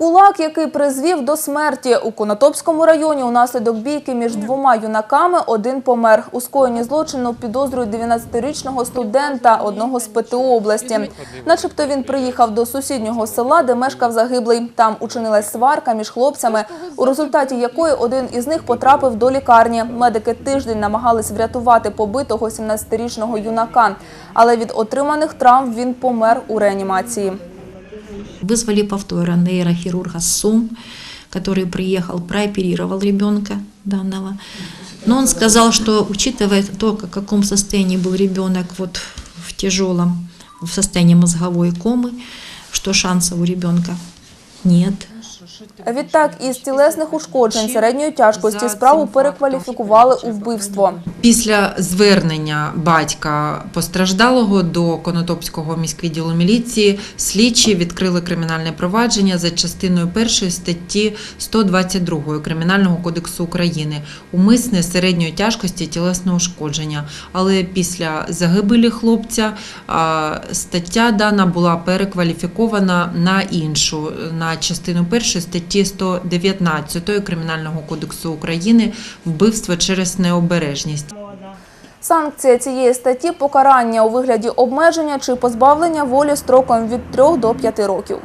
Кулак, який призвів до смерті у Конотопському районі, унаслідок бійки між двома юнаками один помер. У скоєнні злочину підозрюють 19-річного студента одного з ПТО області. Начебто він приїхав до сусіднього села, де мешкав загиблий. Там учинилась сварка між хлопцями, у результаті якої один із них потрапив до лікарні. Медики тиждень намагались врятувати побитого 17-річного юнака, але від отриманих травм він помер у реанімації. Вызвали повтора нейрохирурга СУМ, который приехал, прооперировал ребенка данного. Но он сказал, что учитывая то, в каком состоянии был ребенок вот в тяжелом, в состоянии мозговой комы, что шансов у ребенка нет. Відтак, із тілесних ушкоджень середньої тяжкості справу перекваліфікували у вбивство. Після звернення батька постраждалого до Конотопського міськвідділу міліції слідчі відкрили кримінальне провадження за частиною першої статті 122 Кримінального кодексу України умисне середньої тяжкості тілесне ушкодження. Але після загибелі хлопця стаття дана була перекваліфікована на іншу, на частину першої статті 119 Кримінального кодексу України вбивство через необережність. Санкція цієї статті – покарання у вигляді обмеження чи позбавлення волі строком від 3 до 5 років.